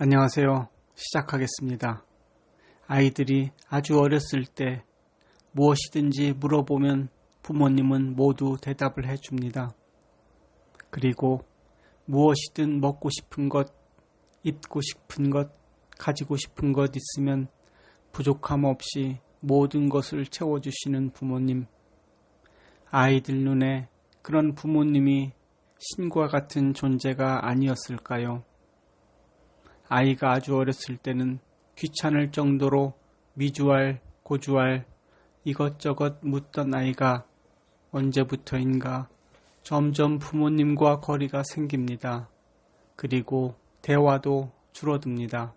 안녕하세요. 시작하겠습니다. 아이들이 아주 어렸을 때 무엇이든지 물어보면 부모님은 모두 대답을 해줍니다. 그리고 무엇이든 먹고 싶은 것, 입고 싶은 것, 가지고 싶은 것 있으면 부족함 없이 모든 것을 채워주시는 부모님. 아이들 눈에 그런 부모님이 신과 같은 존재가 아니었을까요? 아이가 아주 어렸을 때는 귀찮을 정도로 미주알, 고주알, 이것저것 묻던 아이가 언제부터인가 점점 부모님과 거리가 생깁니다. 그리고 대화도 줄어듭니다.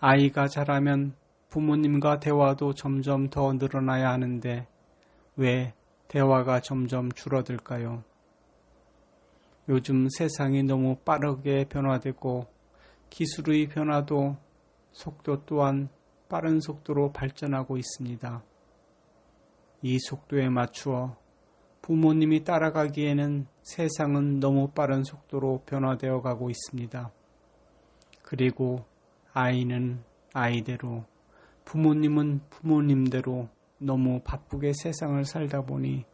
아이가 자라면 부모님과 대화도 점점 더 늘어나야 하는데 왜 대화가 점점 줄어들까요? 요즘 세상이 너무 빠르게 변화되고 기술의 변화도 속도 또한 빠른 속도로 발전하고 있습니다. 이 속도에 맞추어 부모님이 따라가기에는 세상은 너무 빠른 속도로 변화되어 가고 있습니다. 그리고 아이는 아이대로, 부모님은 부모님대로 너무 바쁘게 세상을 살다 보니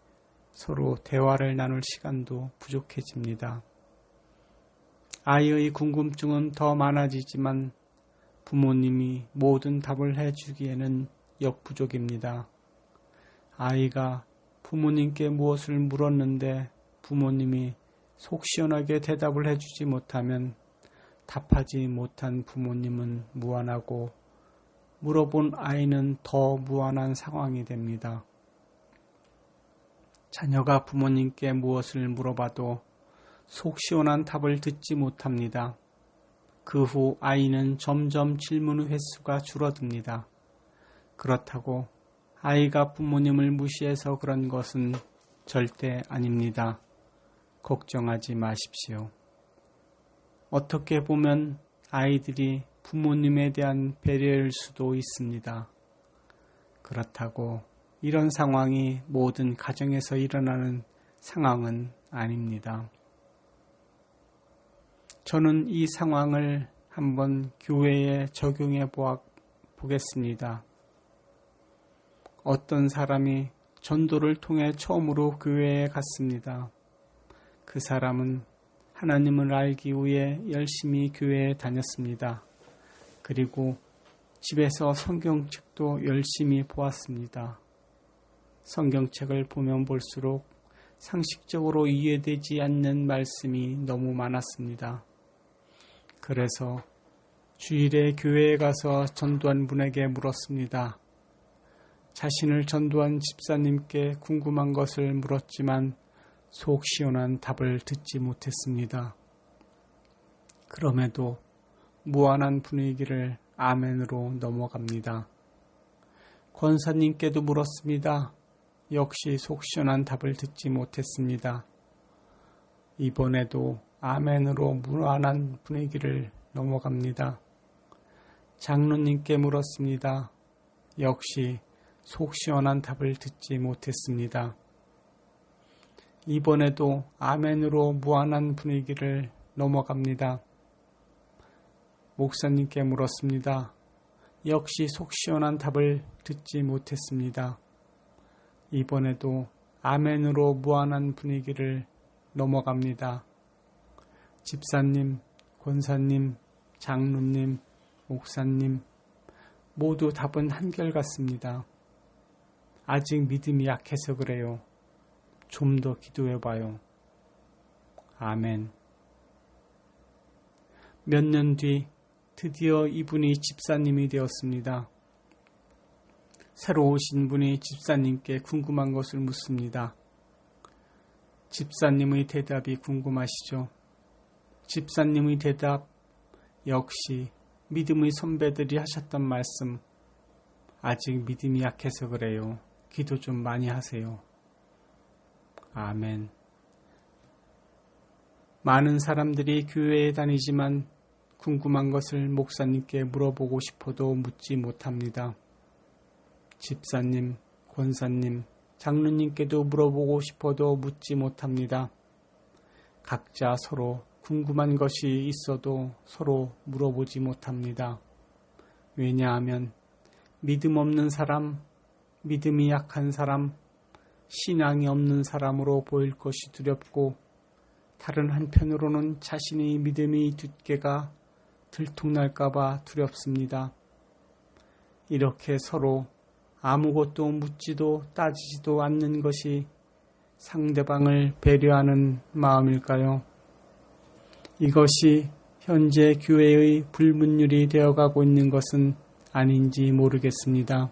서로 대화를 나눌 시간도 부족해집니다. 아이의 궁금증은 더 많아지지만 부모님이 모든 답을 해주기에는 역부족입니다. 아이가 부모님께 무엇을 물었는데 부모님이 속 시원하게 대답을 해주지 못하면 답하지 못한 부모님은 무안하고 물어본 아이는 더 무안한 상황이 됩니다. 자녀가 부모님께 무엇을 물어봐도 속 시원한 답을 듣지 못합니다. 그 후 아이는 점점 질문의 횟수가 줄어듭니다. 그렇다고 아이가 부모님을 무시해서 그런 것은 절대 아닙니다. 걱정하지 마십시오. 어떻게 보면 아이들이 부모님에 대한 배려일 수도 있습니다. 그렇다고 이런 상황이 모든 가정에서 일어나는 상황은 아닙니다. 저는 이 상황을 한번 교회에 적용해 보겠습니다. 어떤 사람이 전도를 통해 처음으로 교회에 갔습니다. 그 사람은 하나님을 알기 위해 열심히 교회에 다녔습니다. 그리고 집에서 성경책도 열심히 보았습니다. 성경책을 보면 볼수록 상식적으로 이해되지 않는 말씀이 너무 많았습니다. 그래서 주일에 교회에 가서 전도한 분에게 물었습니다. 자신을 전도한 집사님께 궁금한 것을 물었지만 속 시원한 답을 듣지 못했습니다. 그럼에도 무한한 분위기를 아멘으로 넘어갑니다. 권사님께도 물었습니다. 역시 속 시원한 답을 듣지 못했습니다. 이번에도 아멘으로 무한한 분위기를 넘어갑니다. 장로님께 물었습니다. 역시 속 시원한 답을 듣지 못했습니다. 이번에도 아멘으로 무한한 분위기를 넘어갑니다. 목사님께 물었습니다. 역시 속 시원한 답을 듣지 못했습니다. 이번에도 아멘으로 무한한 분위기를 넘어갑니다. 집사님, 권사님, 장로님, 목사님, 모두 답은 한결같습니다. 아직 믿음이 약해서 그래요. 좀 더 기도해 봐요. 아멘. 몇 년 뒤 드디어 이분이 집사님이 되었습니다. 새로 오신 분이 집사님께 궁금한 것을 묻습니다. 집사님의 대답이 궁금하시죠? 집사님의 대답 역시 믿음의 선배들이 하셨던 말씀 아직 믿음이 약해서 그래요. 기도 좀 많이 하세요. 아멘. 많은 사람들이 교회에 다니지만 궁금한 것을 목사님께 물어보고 싶어도 묻지 못합니다. 집사님, 권사님, 장로님께도 물어보고 싶어도 묻지 못합니다. 각자 서로 궁금한 것이 있어도 서로 물어보지 못합니다. 왜냐하면 믿음 없는 사람, 믿음이 약한 사람, 신앙이 없는 사람으로 보일 것이 두렵고 다른 한편으로는 자신의 믿음이 뒷개가 들통날까봐 두렵습니다. 이렇게 서로 아무것도 묻지도 따지지도 않는 것이 상대방을 배려하는 마음일까요? 이것이 현재 교회의 불문율이 되어가고 있는 것은 아닌지 모르겠습니다.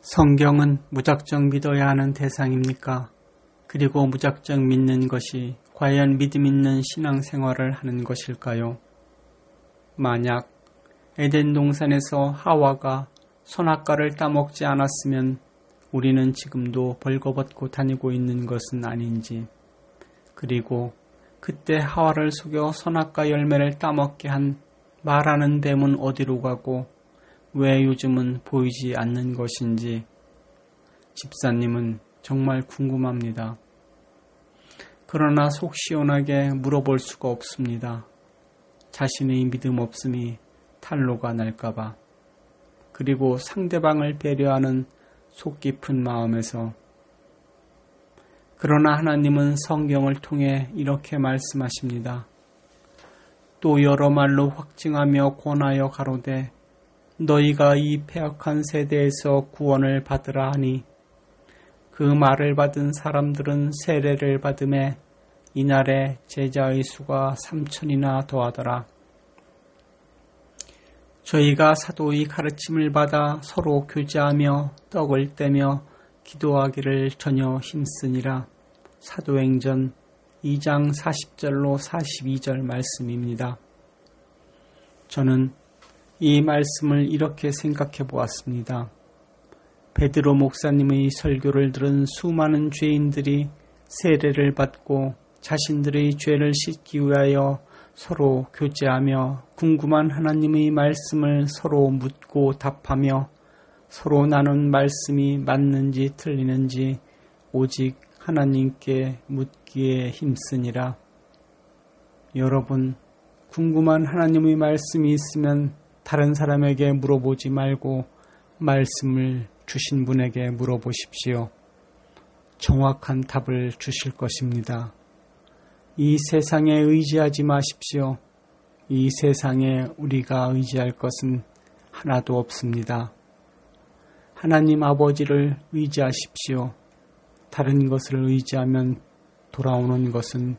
성경은 무작정 믿어야 하는 대상입니까? 그리고 무작정 믿는 것이 과연 믿음 있는 신앙생활을 하는 것일까요? 만약 에덴 동산에서 하와가 선악과를 따먹지 않았으면 우리는 지금도 벌거벗고 다니고 있는 것은 아닌지, 그리고 그때 하와를 속여 선악과 열매를 따먹게 한 말하는 뱀은 어디로 가고 왜 요즘은 보이지 않는 것인지 집사님은 정말 궁금합니다. 그러나 속 시원하게 물어볼 수가 없습니다. 자신의 믿음 없음이 탄로가 날까봐. 그리고 상대방을 배려하는 속 깊은 마음에서 그러나 하나님은 성경을 통해 이렇게 말씀하십니다. 또 여러 말로 확증하며 권하여 가로되 너희가 이 폐역한 세대에서 구원을 받으라 하니 그 말을 받은 사람들은 세례를 받음에 이날에 제자의 수가 삼천이나 더하더라. 저희가 사도의 가르침을 받아 서로 교제하며 떡을 떼며 기도하기를 전혀 힘쓰니라. 사도행전 2장 40절로 42절 말씀입니다. 저는 이 말씀을 이렇게 생각해 보았습니다. 베드로 목사님의 설교를 들은 수많은 죄인들이 세례를 받고 자신들의 죄를 씻기 위하여 서로 교제하며 궁금한 하나님의 말씀을 서로 묻고 답하며 서로 나눈 말씀이 맞는지 틀리는지 오직 하나님께 묻기에 힘쓰니라. 여러분, 궁금한 하나님의 말씀이 있으면 다른 사람에게 물어보지 말고 말씀을 주신 분에게 물어보십시오. 정확한 답을 주실 것입니다. 이 세상에 의지하지 마십시오. 이 세상에 우리가 의지할 것은 하나도 없습니다. 하나님 아버지를 의지하십시오. 다른 것을 의지하면 돌아오는 것은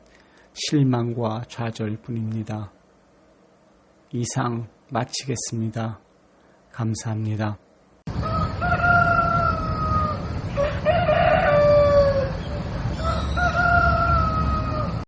실망과 좌절 뿐입니다. 이상 마치겠습니다. 감사합니다.